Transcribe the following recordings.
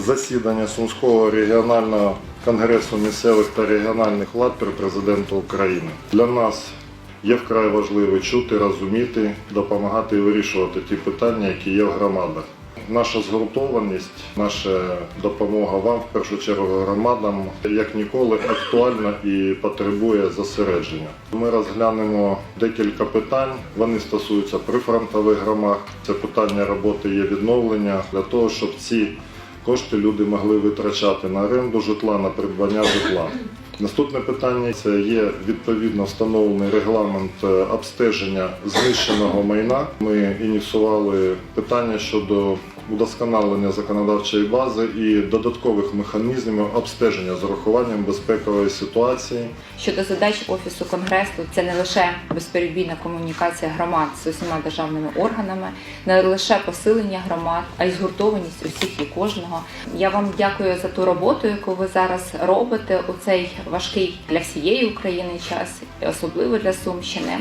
засідання Сумського регіонального конгресу місцевих та регіональних влад при президенту України. Для нас є вкрай важливо чути, розуміти, допомагати і вирішувати ті питання, які є в громадах. Наша згуртованість, наша допомога вам, в першу чергу громадам, як ніколи актуальна і потребує зосередження. Ми розглянемо декілька питань. Вони стосуються прифронтових громад. Це питання роботи є відновлення для того, щоб ці кошти люди могли витрачати на оренду житла, на придбання житла. Наступне питання це є відповідно встановлений регламент е, обстеження знищеного майна. Ми ініціювали питання щодо удосконалення законодавчої бази і додаткових механізмів обстеження з урахуванням безпекової ситуації. Щодо задач офісу конгресу, це не лише безперебійна комунікація громад з усіма державними органами, не лише посилення громад, а й згуртованість усіх і кожного. Я вам дякую за ту роботу, яку ви зараз робите у цей важкий для всієї України час, особливо для Сумщини.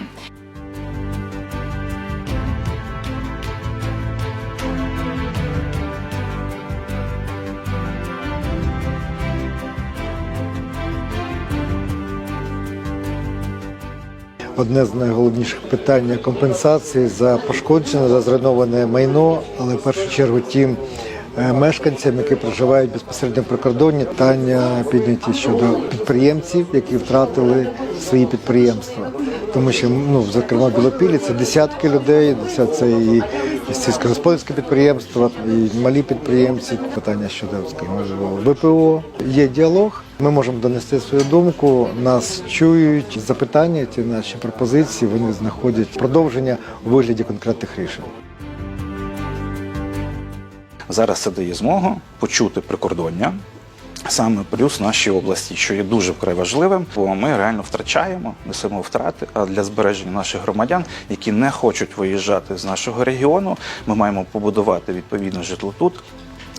Одне з найголовніших питань компенсації за пошкоджене, за зруйноване майно, але в першу чергу тим мешканцям, які проживають безпосередньо при кордоні, питання підняті щодо підприємців, які втратили свої підприємства. Тому що ну, зокрема в Білопілі це десятки людей, це, і сільськогосподарські підприємства, і малі підприємці. Питання щодо скажімо, ВПО. Є діалог. Ми можемо донести свою думку. Нас чують запитання, ці наші пропозиції. Вони знаходять продовження у вигляді конкретних рішень. Зараз це дає змогу почути прикордоння. Саме плюс нашій області, що є дуже вкрай важливим, бо ми реально втрачаємо, несемо втрати. А для збереження наших громадян, які не хочуть виїжджати з нашого регіону, ми маємо побудувати відповідне житло тут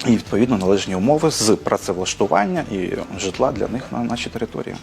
і відповідно належні умови з працевлаштування і житла для них на нашій території.